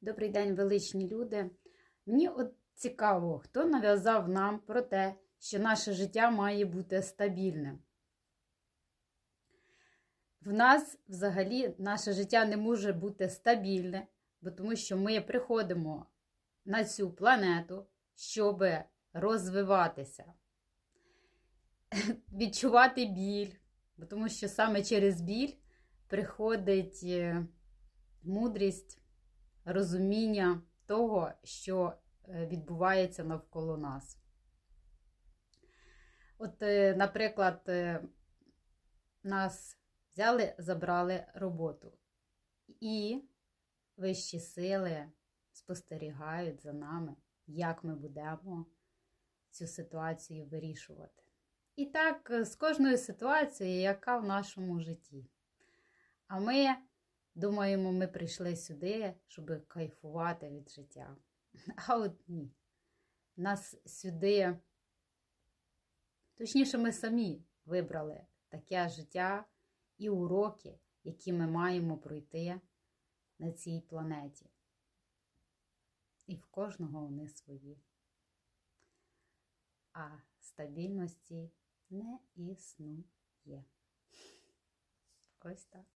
Добрий день, величні люди. Мені от цікаво, хто нав'язав нам про те, що наше життя має бути стабільним. В нас взагалі наше життя не може бути стабільне, бо тому що ми приходимо на цю планету, щоб розвиватися, відчувати біль, бо тому що саме через біль приходить е, мудрість, розуміння того, що е, відбувається навколо нас. От, е, наприклад, е, нас взяли, забрали роботу, і вищі сили спостерігають за нами, як ми будемо цю ситуацію вирішувати. І так з кожною ситуацією, яка в нашому житті. А ми думаємо, ми прийшли сюди, щоб кайфувати від життя. А от ні. Нас сюди, точніше, ми самі вибрали таке життя і уроки, які ми маємо пройти на цій планеті. І в кожного вони свої. А стабільності не існує. Ось так.